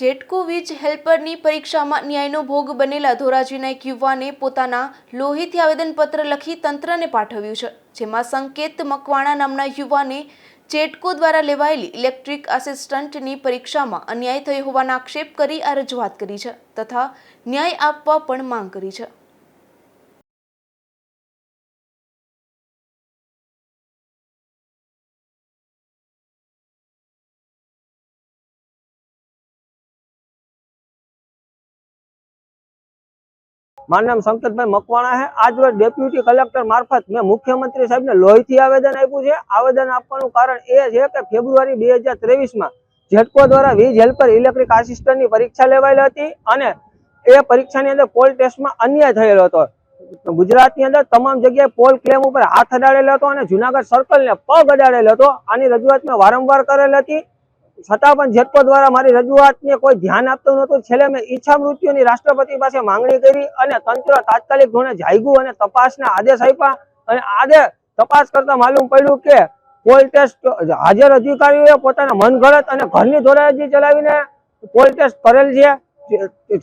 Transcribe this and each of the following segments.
જેટકો વીજ હેલ્પરની પરીક્ષામાં ન્યાયનો ભોગ બનેલા ધોરાજીના એક યુવાને પોતાના લોહીથી આવેદનપત્ર લખી તંત્રને પાઠવ્યું છે, જેમાં સંકેત મકવાણા નામના યુવાને ચેટકો દ્વારા લેવાયેલી ઇલેક્ટ્રિક આસિસ્ટન્ટની પરીક્ષામાં અન્યાય થયો હોવાના આક્ષેપ કરી આ રજૂઆત કરી છે, તથા ન્યાય આપવા પણ માંગ કરી છે. મારું નામ સંકેતભાઈ મકવાણા છે. આજ રોજ ડેપ્યુટી કલેક્ટર મારફત મેં મુખ્યમંત્રી સાહેબને લોહીથી આવેદન આપ્યું છે. આવેદન આપવાનું કારણ એ છે કે ફેબ્રુઆરી બે હજાર ત્રેવીસમાં જેટકો દ્વારા વીજ હેલ્પર ઇલેક્ટ્રિક આસિસ્ટન્ટની પરીક્ષા લેવાયેલી હતી અને એ પરીક્ષાની અંદર પોલ ટેસ્ટમાં અન્યાય થયેલો હતો. ગુજરાતની અંદર તમામ જગ્યાએ પોલ ક્લેમ ઉપર હાથ અડાડેલો હતો અને જુનાગઢ સર્કલને પગ અડાડેલો હતો. આની રજૂઆત મેં વારંવાર કરેલ હતી. છતાં પણ જેટકો દ્વારા મારી રજૂઆતને કોઈ ધ્યાન આપતું નહોતું. છેલ્લે મેં ઈચ્છા મૃત્યુની રાષ્ટ્રપતિ પાસે માંગણી કરી અને તંત્ર તાત્કાલિક ધોરણે જાગ્યું અને તપાસના આદેશ આપ્યા. અને આજે તપાસ કરતા માલુમ પડ્યું કે પોલ ટેસ્ટ હાજર અધિકારીઓએ પોતાના મનગણત અને ઘરની ધોરાજી ચલાવીને પોલ ટેસ્ટ કરેલ છે.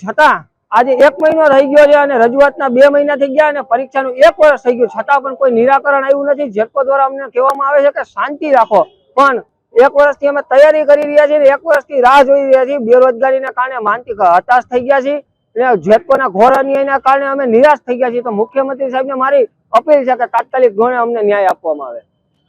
છતાં આજે એક મહિનો રહી ગયો છે અને રજૂઆતના બે મહિના થઈ ગયા અને પરીક્ષાનું એક વર્ષ થઈ ગયું. છતાં પણ કોઈ નિરાકરણ આવ્યું નથી. જેટકો દ્વારા અમને કહેવામાં આવે છે કે શાંતિ રાખો. પણ એક વર્ષથી અમે તૈયારી કરી રહ્યા છીએ એક વર્ષથી રાહ જોઈ રહ્યા છીએ. બેરોજગારીના કારણે માનસિક હતાશ થઈ ગયા છીએ અને જેતકોના ઘોર અન્યાયના કારણે અમે નિરાશ થઈ ગયા છીએ. તો મુખ્યમંત્રી સાહેબને મારી અપીલ છે કે તાત્કાલિક ધોરણે અમને ન્યાય આપવામાં આવે.